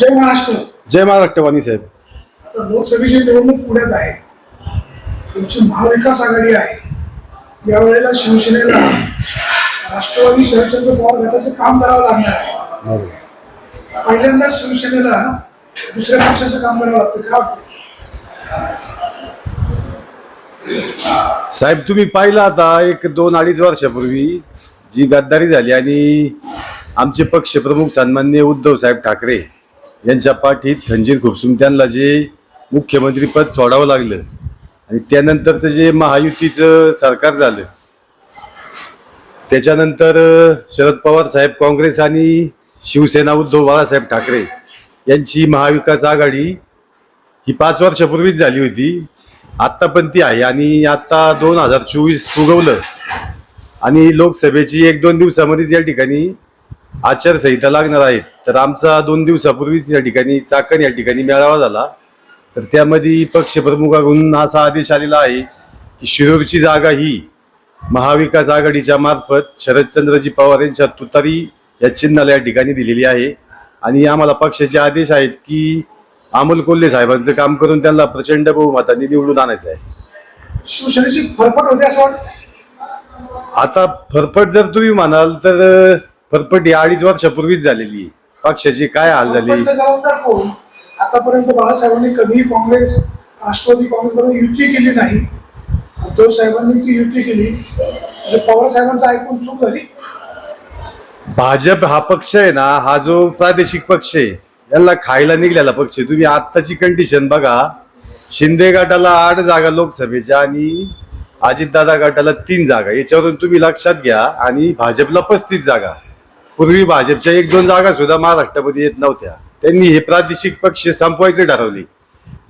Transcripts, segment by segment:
जय महाराष्ट्र. जय महाराष्ट्र वाणी साहेब. आता लोकसभेची निवडणूक पुण्यात आहे. तुमची महाविकास आघाडी आहे. यावेळेला शिवसेनेला राष्ट्रवादी शरदचंद्र पवार गटाचं काम करावं लागणार आहे. पहिल्यांदा शिवसेनेला दुसऱ्या पक्षाचं काम करावं लागतं. काय वाटतं साहेब तुम्ही पाहिलं आता एक दोन अडीच वर्षापूर्वी जी गद्दारी झाली आणि आमचे पक्षप्रमुख सन्मान्य उद्धव साहेब ठाकरे यांच्या पाठीत खंजीर खुपसून त्यांना जे मुख्यमंत्रीपद सोडावं लागलं आणि त्यानंतरचं जे महायुतीचं सरकार झालं त्याच्यानंतर शरद पवार साहेब काँग्रेस आणि शिवसेना उद्धव बाळासाहेब ठाकरे यांची महाविकास आघाडी ही पाच वर्षापूर्वीच झाली होती. आत्ता पण ती आहे आणि आत्ता दोन हजार चोवीस उगवलं. आणि लोकसभेची एक दोन दिवसामध्येच या ठिकाणी आचारसंहिता लागणार आहेत तर आमचा दोन दिवसापूर्वीच या ठिकाणी चाकण या ठिकाणी मेळावा झाला. तर त्यामध्ये पक्षप्रमुखाकडून असा आदेश आलेला आहे की शिरूरची जागा ही महाविकास आघाडीच्या मार्फत शरदचंद्रजी पवार यांच्या तुतारी या चिन्हाला या ठिकाणी दिलेली आहे. आणि आम्हाला पक्षाचे आदेश आहेत की अमोल कोल्हे साहेबांचं काम करून त्यांना प्रचंड बहुमतांनी निवडून आणायचं आहे. शिवसेनेची फरफट होते असं वाटतं आता फरफट जर तुम्ही म्हणाल तर फरफट ही अडीच वर्षापूर्वीच झालेली पक्षाची काय हाल झाली? आतापर्यंत बाळासाहेबांनी कधीही काँग्रेस राष्ट्रवादी काँग्रेसबरोबर युती केली नाही. उद्धव साहेबांनी ती युती केली. म्हणजे पवार साहेबांचं ऐकून चूक झाली? भाजप हा पक्ष आहे ना हा जो प्रादेशिक पक्ष आहे याला खायला निघलेला पक्ष आहे. तुम्ही आत्ताची कंडिशन बघा. शिंदे गटाला आठ जागा लोकसभेच्या आणि अजितदादा गटाला तीन जागा. याच्यावरून तुम्ही लक्षात घ्या आणि भाजपला पस्तीस जागा. पूर्वी भाजपच्या एक दोन जागा सुद्धा महाराष्ट्रामध्ये येत नव्हत्या. त्यांनी हे प्रादेशिक पक्ष संपवायचे ठरवले.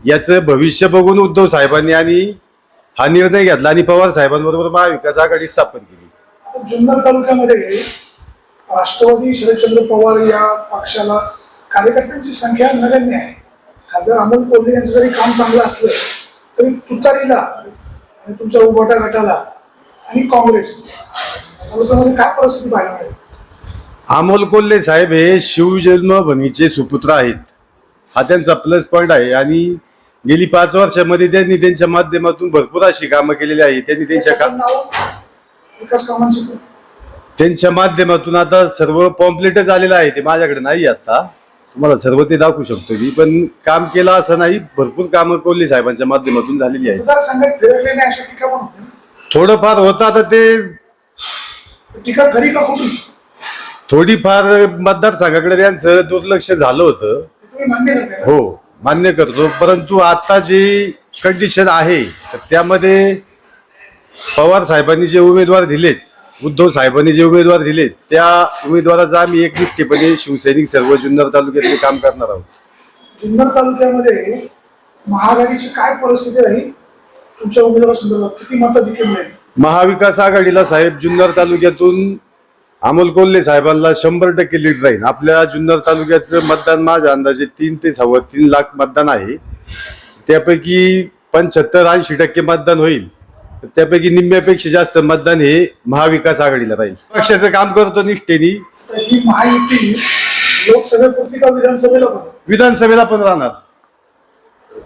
याचं भविष्य बघून उद्धव साहेबांनी आणि हा निर्णय घेतला आणि पवार साहेबांबरोबर महाविकास आघाडी स्थापन केली. जुन्नर तालुक्यामध्ये राष्ट्रवादी शरदचंद्र पवार या पक्षाला कार्यकर्त्यांची संख्या नगण्य आहे. खासदार अमोल कोल्हे यांचं जरी काम चांगलं असलं तरी तुतारीला आणि तुमच्या उभाटा गटाला आणि काँग्रेस तालुक्यामध्ये काय परिस्थिती पाहायला मिळेल? अमोल कोल्हे साहेब हे शिवजन्मभूमीचे सुपुत्र आहेत. हा त्यांचा प्लस पॉइंट आहे आणि गेली पाच वर्षामध्ये त्यांनी त्यांच्या माध्यमातून भरपूर अशी कामं केलेली आहे त्यांनी त्यांच्या का नाव? विकास कामांची त्यांच्या माध्यमातून आता सर्व पॉम्पलेटच आलेलं आहे ते माझ्याकडे नाही आता. तुम्हाला सर्व ते दाखवू शकतो मी पण काम केलं असं नाही. भरपूर कामं कोल्हे साहेबांच्या माध्यमातून झालेली आहेत. थोडंफार होतं आता ते टीका खरी का खोटी? थोडीफार मतदारसंघाकडे त्यांचं दुर्लक्ष झालं होतं? हो मान्य करतो. परंतु आता जी कंडिशन आहे तर त्यामध्ये पवार साहेबांनी जे उमेदवार दिलेत उद्धव साहेबांनी जे उमेदवार दिलेत त्या उमेदवाराचा आम्ही एकनिष्ठपणे शिवसैनिक सर्व जुन्नर तालुक्यातले काम करणार आहोत. जुन्नर तालुक्यामध्ये महाआघाडीची काय परिस्थिती राहील? तुमच्या उमेदवारासंदर्भात किती मतं देखील महाविकास आघाडीला साहेब जुन्नर तालुक्यातून अमोल कोल्हे साहेबांना शंभर टक्के लीड राहील. आपल्या जुन्नर तालुक्याचं मतदान माझ्या अंदाजे तीन ते सव्वा तीन लाख मतदान आहे. त्यापैकी पंच्याहत्तर ऐंशी टक्के मतदान होईल. त्यापैकी निम्म्यापेक्षा जास्त मतदान हे महाविकास आघाडीला राहील. पक्षाचं काम करतो निष्ठेनी. ही महायुती लोकसभेपुरती का विधानसभेला पण? विधानसभेला पण राहणार.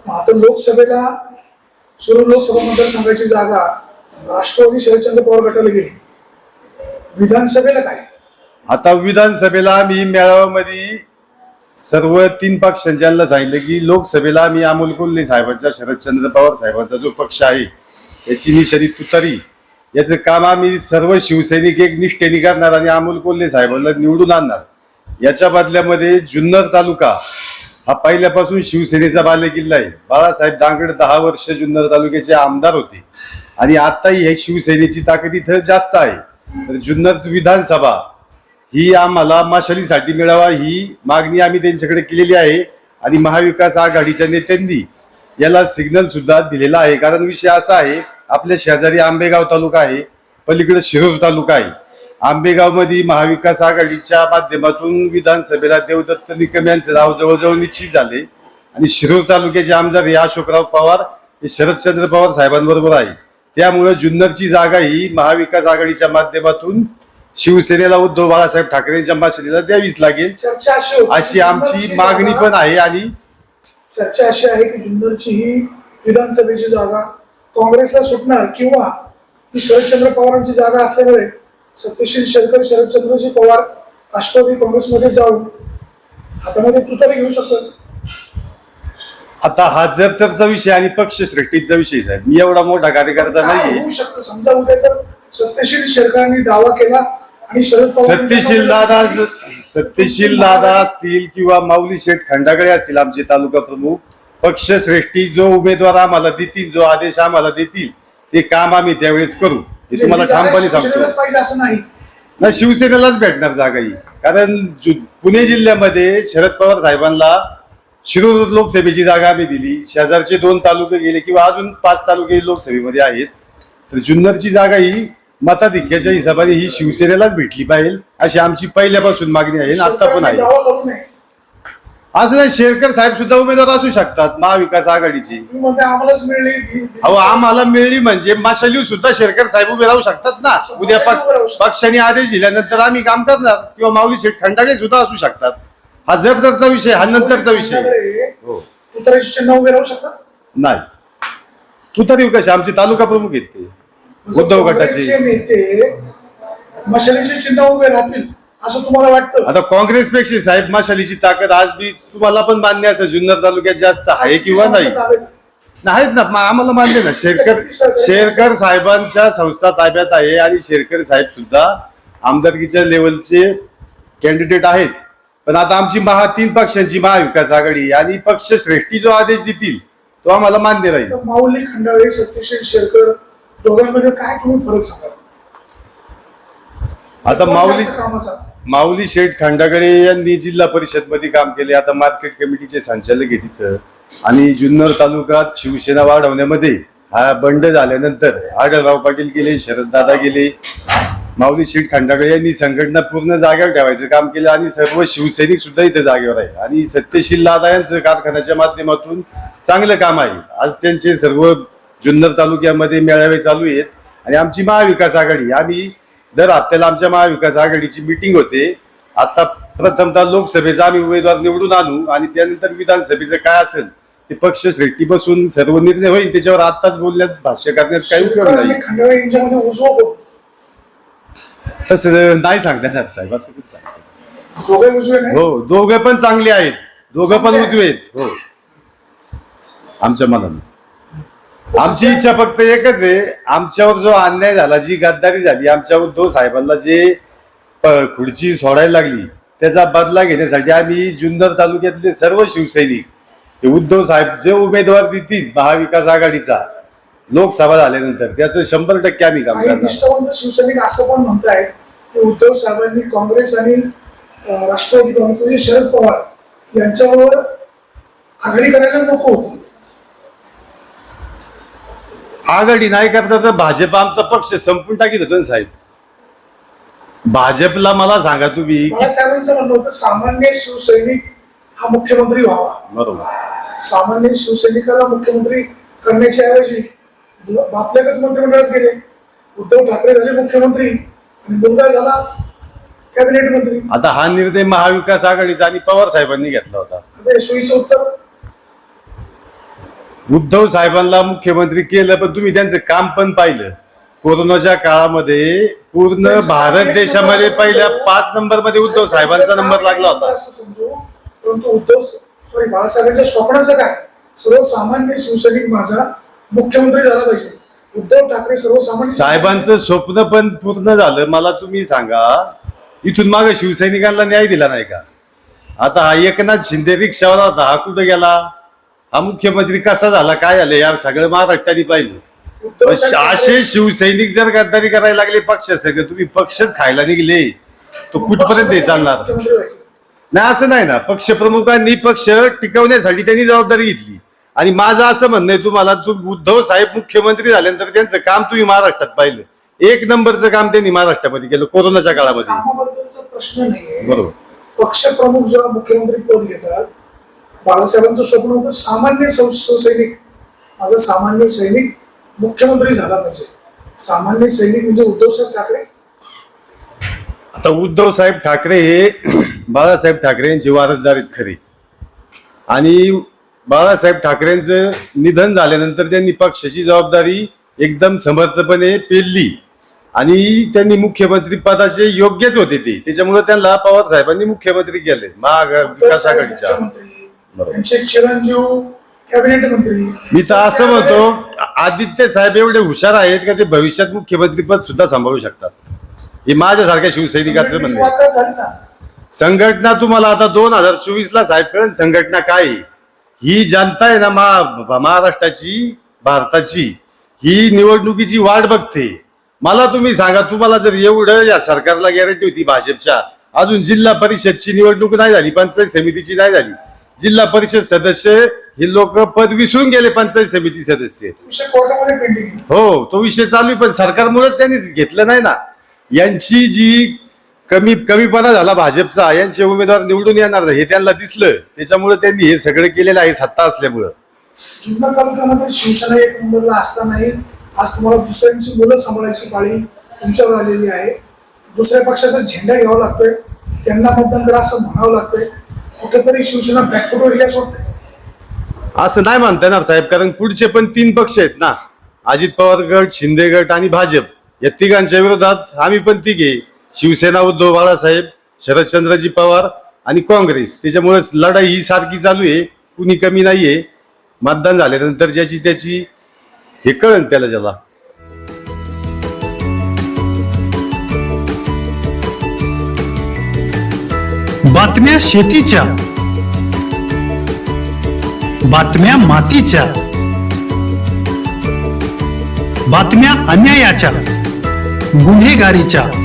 आता लोकसभेला सुरू लोकसभा मतदारसंघाची जागा राष्ट्रवादी शरदचंद्र पवार गटाला गेली. विधानसभेला काय? आता विधानसभेला आम्ही मेळाव्यामध्ये सर्व तीन पक्षांच्या सांगितलं की लोकसभेला आम्ही अमोल कोल्हे साहेबांचा शरदचंद्र पवार साहेबांचा जो पक्ष आहे याची निशाणी तुतारी याचं काम आम्ही सर्व शिवसैनिक एक निष्ठेने करणार आणि अमोल कोल्हे साहेबांना निवडून आणणार. याच्या बदल्यामध्ये जुन्नर तालुका हा पहिल्यापासून शिवसेनेचा बालेकिल्ला आहे. बाळासाहेब दांगड दहा वर्ष जुन्नर तालुक्याचे आमदार होते. आणि आताही हे शिवसेनेची ताकद इथं जास्त आहे. तर जुन्नर विधानसभा ही आम्हाला मशालीसाठी मिळावा ही मागणी आम्ही त्यांच्याकडे केलेली आहे. आणि महाविकास आघाडीच्या नेत्यांनी याला सिग्नल सुद्धा दिलेला आहे. कारण विषय असा आहे आपल्या शेजारी आंबेगाव तालुका आहे पलीकडे शिरूर तालुका आहे. आंबेगावमध्ये महाविकास आघाडीच्या माध्यमातून विधानसभेला देवदत्त निकम यांचे नाव जवळजवळ निश्चित झाले. आणि शिरूर तालुक्याचे आमदार हे अशोकराव पवार हे शरदचंद्र पवार साहेबांबरोबर आहे. त्यामुळे जुन्नरची जागा ही महाविकास आघाडीच्या माध्यमातून शिवसेनेला उद्धव बाळासाहेब ठाकरेंच्या माशिलीला द्यावीच लागेल चर्चा अशी आमची मागणी पण आहे आणि चर्चा अशी आहे की जुन्नरची ही विधानसभेची जागा काँग्रेसला सुटणार किंवा ही शरदचंद्र पवारांची जागा असल्यामुळे सत्यशील शेरकर शरदचंद्रजी पवार राष्ट्रवादी काँग्रेसमध्ये जाऊन हातामध्ये तुतारी घेऊ शकतात. आता हा जर तरचा विषय आणि पक्ष सृष्टीचा विषय साहेब मी एवढा मोठा कार्यकर्ता नाहीये. होऊ शकतं? समजा उद्या जर सत्यशील शेरकरांनी दावा केला आणि शरद पवार सत्यशील दादा सत्यशील दादा असतील किंवा माऊली शेठ खंडागळे असतील आमचे तालुका प्रमुख पक्ष श्रेष्ठी जो उमेदवार आम्हाला देतील जो आदेश आम्हाला देतील ते काम आम्ही त्यावेळेस करू. हे तुम्हाला ठामपणे सांगतो. शिवसेनेलाच पाहिजे असं नाही. ना शिवसेनेलाच भेटणार जागा ही कारण जु- पुणे जिल्ह्यामध्ये शरद पवार साहेबांना शिरूर लोकसभेची जागा आम्ही दिली. शेजारचे दोन तालुके गेले किंवा अजून पाच तालुके लोकसभेमध्ये आहेत. तर जुन्नरची जागा ही मताधिक्याच्या हिशोबाने ही शिवसेनेलाच भेटली पाहिजे अशी आमची पहिल्यापासून मागणी आहे आता पण आहे. असं नाही शेरकर साहेब सुद्धा उमेदवार असू शकतात महाविकास आघाडीचे. अहो आम्हाला मिळली म्हणजे माशालीव सुद्धा शेरकर साहेब उभे राहू शकतात ना. उद्या. पक्षाने आदेश दिल्यानंतर आम्ही काम करणार किंवा माऊली शेठ खंडाळे सुद्धा असू शकतात. हा जरदरचा विषय हा नंतरचा विषय हो. तुतारीची चिन्ह उभे राहू शकतात? नाही. तू तरी कसे आमचे तालुका प्रमुख आहेत ते. उद्धव गटाचे. नेते मशालीचे चिन्ह उभे राहतील असं तुम्हाला वाटतं? आता काँग्रेसपेक्षा साहेब माशालीची ताकद आज बी तुम्हाला पण मान्य असं जुन्नर तालुक्यात जास्त आहे किंवा नाही. नाहीत ना आम्हाला मान्य ना. शेरकर शेरकर साहेबांच्या संस्था ताब्यात आहे आणि शेरकर साहेब सुद्धा आमदारकीच्या लेवलचे कॅन्डिडेट आहेत. पण आता आमची महा तीन पक्षांची महाविकास आघाडी आणि पक्ष श्रेष्ठी जो आदेश देतील तो आम्हाला मान्य राहील. माऊली खंडाळे सत्यशील शेरकर दोघांमध्ये काय तुम्ही फरक सांगाल? आता माऊली माऊली शेठ खंडागळे यांनी जिल्हा परिषदमध्ये काम केले. आता मार्केट कमिटीचे संचालक आहे तिथं आणि जुन्नर तालुक्यात शिवसेना वाढवण्यामध्ये हा बंड झाल्यानंतर आढळराव पाटील गेले शरददादा गेले. माऊली शेठ खंडागळे यांनी संघटना पूर्ण जागेवर ठेवायचं काम केलं आणि सर्व शिवसैनिक सुद्धा इथं जागेवर आहे आणि सत्यशील दादा यांचं कारखान्याच्या माध्यमातून चांगलं काम आहे. आज त्यांचे सर्व जुन्नर तालुक्यामध्ये मेळावे चालू आहेत. आणि आमची महाविकास आघाडी आम्ही दर हप्त्याला आमच्या महाविकास आघाडीची मिटिंग होते. आता प्रथमतः लोकसभेचा आम्ही उमेदवार निवडून आणू आणि त्यानंतर विधानसभेचं काय असेल ते पक्ष श्रेष्ठी बसून सर्व निर्णय होईल. त्याच्यावर आताच बोलण्यात भाष्य करण्यात काही उपयोग नाही खंडाळे यांच्यामध्ये उजवं कोण तसं नाही सांगता येणार साहेब असं कुठं? दोघे उजवे नाही हो दोघे पण चांगले आहेत. दोघं पण उजवे आहेत. हो. आमच्या मनाने. आमची इच्छा फक्त एकच आहे आमच्यावर जो अन्याय झाला जी गद्दारी झाली आमच्या उद्धव साहेबांना जे प- खुर्ची सोडायला लागली त्याचा बदला घेण्यासाठी आम्ही जुन्नर तालुक्यातले सर्व शिवसैनिक हे उद्धव साहेब जे उमेदवार देतील महाविकास आघाडीचा लोकसभा झाल्यानंतर. त्याचं शंभर टक्के आम्ही काम काही करणार. निष्ठावंत शिवसैनिक असं पण म्हणतायत की उद्धव साहेबांनी काँग्रेस आणि अं, राष्ट्रवादी काँग्रेस म्हणजे शरद पवार यांच्याबरोबर आघाडी करायला नको होती. आघाडी नाही करता तर भाजप आमचा पक्ष संपून टाकीत होतो ना साहेब. भाजपला मला सांगा तुम्ही की बाळासाहेबांचं म्हणणं होतं सामान्य शिवसैनिक हा मुख्यमंत्री व्हावा. बरोबर. सामान्य शिवसैनिकाला मुख्यमंत्री करण्याच्या ऐवजी बापल्याकच मंत्रिमंडळात गेले. उद्धव ठाकरे झाले मुख्यमंत्री आणि मुलगा झाला कॅबिनेट मंत्री. आता हा निर्णय महाविकास आघाडीचा आणि पवार साहेबांनी घेतला होता. आता सोयीचं उत्तर? उद्धव साहेबांना मुख्यमंत्री केलं पण तुम्ही त्यांचं काम पण पाहिलं. कोरोनाच्या काळामध्ये पूर्ण भारत देशामध्ये पहिल्या पाच नंबरमध्ये उद्धव साहेबांचा नंबर लागला होता. असं समजू. परंतु उद्धव सॉरी बाळासाहेबांच्या स्वप्नाचं काय? सर्वसामान्य शिवसैनिक माझा मुख्यमंत्री झाला पाहिजे. उद्धव ठाकरे सर्वसामान्य साहेबांचं स्वप्न पण पूर्ण झालं. मला तुम्ही सांगा इथून मागे शिवसैनिकांना न्याय दिला नाही का? आता हा एकनाथ शिंदे रिक्षावर होता. हा कुठे गेला? हा मुख्यमंत्री कसा झाला? काय झालं? या सगळं महाराष्ट्राने पाहिलं. असे शिवसैनिक जर गद्दारी करायला लागले पक्ष सगळं तुम्ही पक्षच खायला निघले. तो कुठपर्यंत हे चालणार? मुख्यमंत्री व्हायचे. नाही असं नाही ना. पक्षप्रमुखांनी पक्ष टिकवण्यासाठी त्यांनी जबाबदारी घेतली. आणि माझं असं म्हणणं आहे तुम्हाला तुम्ही उद्धव साहेब मुख्यमंत्री झाल्यानंतर त्यांचं काम तुम्ही महाराष्ट्रात पाहिलं. एक नंबरचं काम त्यांनी महाराष्ट्रामध्ये केलं कोरोनाच्या काळामध्ये. प्रश्न नाहीये. बरोबर. पक्षप्रमुख जेव्हा मुख्यमंत्री पद घेतात बाळासाहेबांचं स्वप्न होतं सामान्य सौ- शिवसैनिक माझा सामान्य सैनिक मुख्यमंत्री झाला पाहिजे. सामान्य सैनिक म्हणजे उद्धवसाहेब ठाकरे? आता उद्धव साहेब ठाकरे हे बाळासाहेब ठाकरे यांचे वारसदार आहेत खरे. आणि बाळासाहेब ठाकरेंचं निधन झाल्यानंतर त्यांनी पक्षाची जबाबदारी एकदम समर्थपणे पेलली. आणि त्यांनी मुख्यमंत्री पदाचे योग्यच होते ते. त्याच्यामुळे त्यांना पवार साहेबांनी मुख्यमंत्री केले. महाविकास आघाडीच्या. चिरंजीव कॅबिनेट मंत्री. मी तर असं म्हणतो आदित्य साहेब एवढे हुशार आहेत का ते भविष्यात मुख्यमंत्री पद सुद्धा सांभाळू शकतात? हे माझ्यासारख्या शिवसैनिकाचं म्हणणं संघटना तुम्हाला आता दोन हजार चोवीस ला साहेब संघटना काय आहे. ही जनता आहे ना मा- महाराष्ट्राची भारताची ही निवडणुकीची वाट बघते. मला तुम्ही सांगा तुम्हाला जर एवढं या सरकारला गॅरंटी होती भाजपच्या अजून जिल्हा परिषदची निवडणूक नाही झाली पंचायत समितीची नाही झाली. जिल्हा परिषद सदस्य हे लोक पद विसरून गेले पंचायत समिती सदस्य. हो तो विषय चालू पण सरकारमुळेच त्यांनी घेतलं नाही ना. यांची जी कमी कमीपणा झाला भाजपचा. यांचे उमेदवार निवडून येणार हे त्यांना दिसलं. त्याच्यामुळे त्यांनी हे सगळं केलेलं आहे सत्ता असल्यामुळं. जुन्नर तालुक्यामध्ये शिवसेना एक नंबरला असतानाही आज तुम्हाला दुसऱ्यांची मुलं सांभाळायची पाळी तुमच्यावर आलेली आहे. दुसऱ्या पक्षाचा झेंडा घ्यावा लागतोय. त्यांना मतदान करा असं म्हणावं लागतंय. कुठेतरी शिवसेना बॅकफुटवर गेल्यास वाटतंय असं नाही म्हणता येणार साहेब कारण पुढचे पण तीन पक्ष आहेत ना. अजित पवार गट शिंदे गट आणि भाजप. या तिघांच्या विरोधात आम्ही पण तिघे. शिवसेना उद्धव बाळासाहेब शरदचंद्रजी पवार आणि काँग्रेस. त्याच्यामुळे लढाई ही सारखी चालू आहे. कुणी कमी नाहीये. मतदान झाल्यानंतर ज्याची त्याची हे कळन त्याला ज्याला. बातम्या शेतीच्या. बातम्या मातीच्या. बातम्या अन्यायाच्या. गुन्हेगारीच्या.